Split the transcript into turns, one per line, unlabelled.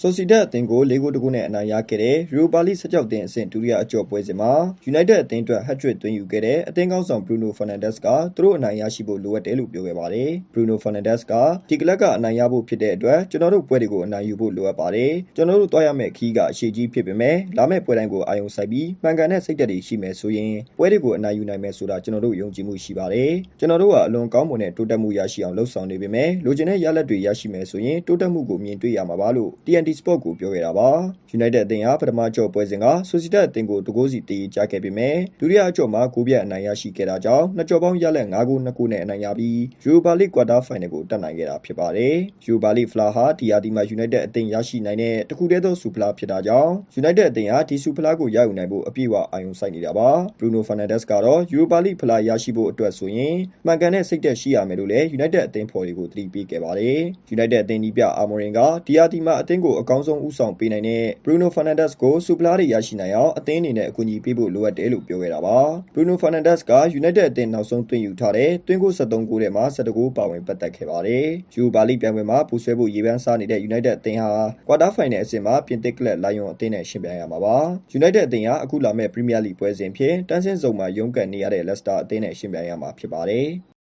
ဆိုစီဒတ်အသင်းကို၄ဂိုးတကူနဲ့အနိုင်ရခဲ့တဲ့ယူရိုပါလိဆက်ကြောက်တင်အဆင့်ဒုတိယအကျော်ပွဲစဉ်မှာ United အသင်းအတွက် hat-trick သွင်းယူခဲ့တဲ့အသင်းကောင်းဆောင် Bruno Fernandes ကသူတို့အနိုင်ရရှိဖို့လိုအပ်တယ်လို့ပြောခဲ့ပါတယ်။ Bruno Fernandes ကဒီကလပ်ကအနိုင်ရဖို့ဖြစ်တဲ့အတွက်ကျွန်တော်တို့ပွဲတွေကိုအနိုင်ယူဖို့လိုအပ်ပါတယ်။ကျွန်တော်တို့တွားရမယ့်ခီးကအရှိကြီးဖြစ်ပေမဲ့လာမယ့်ပွဲတိုင်းကိုအာရုံစိုက်ပြီးမှန်ကန်တဲ့စိတ်ဓာတ်တွေရှိမယ်ဆိုရင်ပွဲတွေကိုအနိုင်ယူနိုင်မယ်ဆိုတာကျွန်တော်တို့ယုံကြည်မှုရှိပါတယ်။ကျွန်တော်တို့ကအလွန်ကောင်းမွန်တဲ့တိုးတက်မှုရရှိအောင်လှုပ်ဆောင်နေပေမဲ့လိုချင်တဲ့ရလဒ်တွေရရှိမယ်ဆိုရင်တိုးတက်မှုကိုမြင်တွေ့ရမှာပါလို့ TNT Sport ကိုပြောခဲ့တာပါ United အသင်းဟာပထမကြော့ပွဲစဉ်က Sociedad အသင်းကိုတကိုးစီတည်ကြခဲ့ပေမဲ့ဒုတိယအကြော့မှာဂိုးပြတ်အနိုင်ရရှိခဲ့တာကြောင့်နှစ်ကြော့ပေါင်းရလက်5ဂိုး2ဂိုးနဲ့အနိုင်ရပြီး Europa League Quarter Final ကိုတက်နိုင်ခဲ့တာဖြစ်ပါတယ်။ Europa League ဖလားဟာဒီယာဒီမှာ United အသင်းရရှိနိုင်တဲ့တခုတည်းသောဆူဖလားဖြစ်တာကြောင့် United အသင်းဟာဒီဆူဖလားကိုရယူနိုင်ဖို့အပြည့်အဝအာရုံစိုက်နေတာပါ Bruno Fernandes ကတော့ Europa League ဖလားရရှိဖို့အတွက်ဆိုရင်မှန်ကန်တဲ့စိတ်သက်ရှိရမယ်လို့လည်း United အသင်းဖော်တွေကိုသတိပေးခဲ့ပါတယ်။ United အသင်းဒီပြအာမော်ရင်ကဒီယာဒီမှာအသင်းကိုအကောင်းဆုံးဦးဆောင်ပေးနိုင်တဲ့ Bruno Fernandes ကိုစူပလာတွေရရှိနိုင်အောင်အသင်းအနေနဲ့အကူအညီပေးဖို့လိုအပ်တယ်လို့ပြောခဲ့တာပါ Bruno Fernandes က United အသင်းနောက်ဆုံးသွင်းယူထားတဲ့သွင်းကို73ဂိုးထဲမှာ17ဂိုးပါဝင်ပတ်သက်ခဲ့ပါတယ်။ Europa League ပြိုင်ပွဲမှာပူဆွဲဖို့ရေပန်းစားနေတဲ့ United အသင်းဟာ Quarter Final အဆင့်မှာပြင်သစ်ကလပ်လိုင်ယွန်အသင်းနဲ့ရှင်ပြိုင်ရမှာပါ United အသင်းဟာအခုလာမယ့် Premier League ပွဲစဉ်ဖြင့်တန်းဆင်းစုံမှာရုန်းကန်နေရတဲ့ Leicester အသင်းနဲ့ရှင်ပြိုင်ရမှာဖြစ်ပါတယ်။